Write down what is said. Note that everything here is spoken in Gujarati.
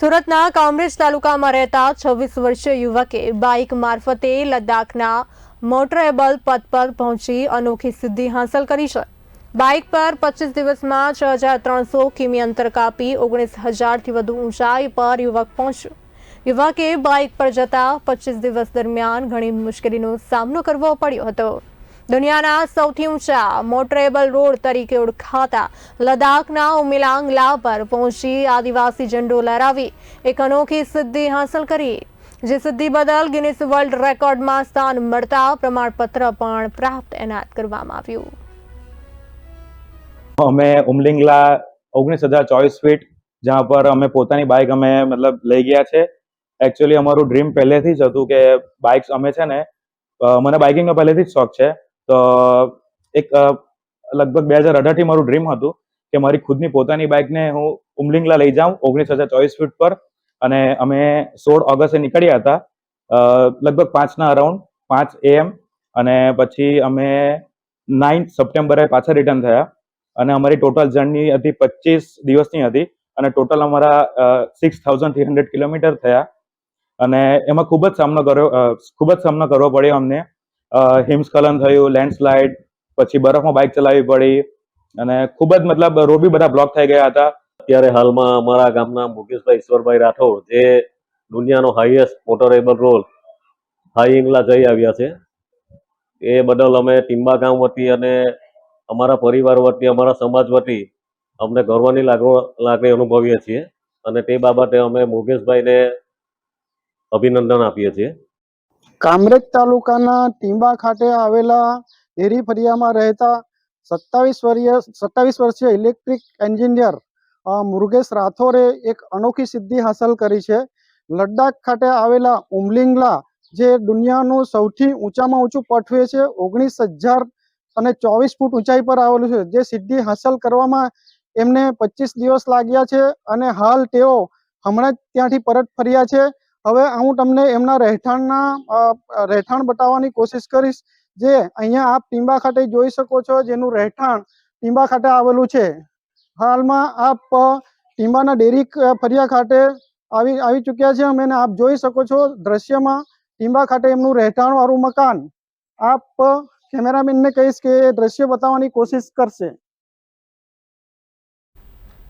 સુરતના કામરેજ તાલુકામાં રહેતા છવ્વીસ વર્ષીય યુવકે બાઇક મારફતે લદ્દાખના મોટરેબલ પદ પર પહોંચી અનોખી સિદ્ધિ હાંસલ કરી છે. બાઇક પર પચીસ દિવસમાં છ હજાર ત્રણસો કિમી અંતર કાપી ઓગણીસ હજારથી વધુ ઊંચાઈ પર યુવક પહોંચ્યો. યુવકે બાઇક પર જતા પચીસ દિવસ દરમિયાન ઘણી મુશ્કેલીનો સામનો કરવો પડ્યો હતો. દુનિયાના સૌથી ઊંચા મોટરેબલ રોડ તરીકે ઓળખાતા લદ્દાખના ઉમિલાંગલા પર પહોંચી આદિવાસી ઝંડો લહેરાવી એક અનોખી સિદ્ધિ હાંસલ કરી, જે સિદ્ધિ બદલ ગિનિસ વર્લ્ડ રેકોર્ડમાં સ્થાન મળતા પ્રમાણપત્ર પણ પ્રાપ્ત એનાયત કરવામાં આવ્યું. અમે ઉમલિંગલા ઓગણીસ હજાર ચોવીસ ફીટ, જ્યાં પર અમે પોતાની બાઇક અમે મતલબ લઈ ગયા છે. એકચ્યુઅલી અમારું ડ્રીમ પહેલેથી જ હતું કે બાઇક્સ અમે છે ને મને બાઇકિંગનો પહેલેથી જ શોખ છે. તો એક લગભગ બે હજાર અઢારથી મારું ડ્રીમ હતું કે મારી ખુદની પોતાની બાઇકને હું ઉમલિંગલા લઈ જાઉં ઓગણીસ હજાર ચોવીસ ફીટ પર અને અમે સોળ ઓગસ્ટે નીકળ્યા હતા લગભગ પાંચના અરાઉન્ડ પાંચ એએમ અને પછી અમે નાઇન્થ સપ્ટેમ્બરે પાછા રિટર્ન થયા અને અમારી ટોટલ જર્ની હતી પચીસ દિવસની હતી અને ટોટલ અમારા six thousand three hundred kilometre થયા અને એમાં ખૂબ જ સામનો કર્યો ખૂબ જ સામનો કરવો પડ્યો અમને. હિમસ્ખલન થયું લેન્ડસ્લાઇડ પછી બરફમાં બાઇક ચલાવવી પડી અને ખૂબ જ મતલબ રોડ બી બધા બ્લોક થઈ ગયા હતા. અત્યારે હાલમાં અમારા ગામના મુકેશભાઈ, ઈશ્વરભાઈ રાઠોડ જે દુનિયાનો હાઈએસ્ટ મોટરેબલ રોલ હાઈ ઇંગલા જઈ આવ્યા છે. એ બદલ અમે ટીમ્બા ગામ વતી અને અમારા પરિવાર વતી, અમારા સમાજ વતી અમને ગર્વની લાગણી અનુભવીએ છીએ અને તે બાબતે અમે મુકેશભાઈને અભિનંદન આપીએ છીએ. કામરેજ તાલુકાના ટીંબા ખાતે આવેલા એરી ફરિયામાં રહેતા સત્તાવીસ વર્ષીય સત્તાવીસ વર્ષીય ઇલેક્ટ્રિક એન્જિનિયર મુરગેશ રાઠોરે એક અનોખી સિદ્ધિ હાંસલ કરી છે. લદ્દાખ ખાતે આવેલા ઉમલિંગલા, જે દુનિયાનું સૌથી ઊંચામાં ઊંચું પઠવે છે, ઓગણીસ હજાર અને ચોવીસ ફૂટ ઊંચાઈ પર આવેલું છે. જે સિદ્ધિ હાંસલ કરવામાં એમને પચીસ દિવસ લાગ્યા છે અને હાલ તેઓ હમણાં જ ત્યાંથી પરત ફર્યા છે. હવે હું તમને એમના રહેઠાણના રહેઠાણ બતાવવાની કોશિશ કરીશ. જે અહીંયા આપ ટીંબા ખાતે જોઈ શકો છો જેનું રહેઠાણ ટીંબા ખાતે આવેલું છે. હાલમાં આપ ટીંબાના ડેરી ફરિયા ખાતે આવી આવી ચૂક્યા છે. અમે આપ જોઈ શકો છો દ્રશ્યમાં ટીંબા ખાતે એમનું રહેઠાણવાળું મકાન. આપ કેમેરામેનને કહીશ કે દ્રશ્ય બતાવવાની કોશિશ કરશે.